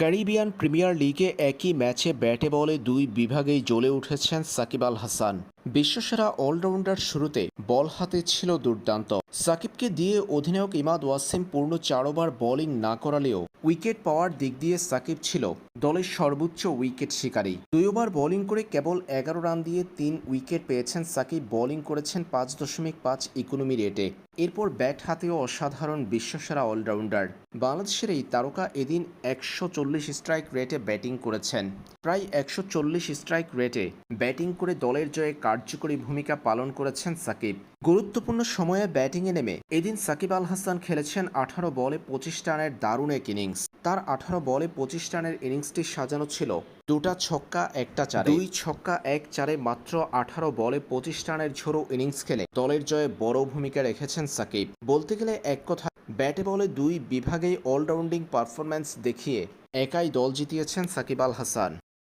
Caribbean premier লিগে একই ম্যাচে ব্যাটে বলে দুই বিভাগেই জ্বলে উঠেছেন সাকিব আল হাসান। বিশ্বসেরা অলরাউন্ডার শুরুতে বল হাতে ছিল দুর্দান্ত। সাকিবকে দিয়ে অধিনায়ক ইমাদ ওয়াসিম পূর্ণ চার ওভার বোলিং না করালেও উইকেট পাওয়ার দিক দিয়ে সাকিব ছিল দলের সর্বোচ্চ উইকেট শিকারী। দুই ওভার বোলিং করে কেবল এগারো রান দিয়ে তিন উইকেট পেয়েছেন সাকিব। বোলিং করেছেন পাঁচ দশমিক পাঁচ ইকোনমি রেটে। এরপর ব্যাট হাতেও অসাধারণ বিশ্বসেরা অলরাউন্ডার। বাংলাদেশের এই তারকা এদিন একশো চল্লিশ স্ট্রাইক রেটে ব্যাটিং করেছেন। প্রায় একশো চল্লিশ স্ট্রাইক রেটে ব্যাটিং করে দলের জয়ে কার্যকরী ভূমিকা পালন করেছেন সাকিব। গুরুত্বপূর্ণ সময়ে ব্যাটিংয়ে নেমে এদিন সাকিব আল হাসান খেলেছেন আঠারো বলে পঁচিশ রানের দারুণ এক ইনিংস তার আঠারো বলে পঁচিশ রানের ইনিংসটি সাজানো ছিল। দুটা ছক্কা, একটা চারে। দুই ছক্কা, এক চারে মাত্র আঠারো বলে পঁচিশ রানের ঝোড়ো ইনিংস খেলে দলের জয়ে বড় ভূমিকা রেখেছেন সাকিব। বলতে গেলে এক কথা ব্যাটে বলে দুই বিভাগেই অলরাউন্ডিং পারফরম্যান্স দেখিয়ে একাই দল জিতিয়েছেন সাকিব আল হাসান।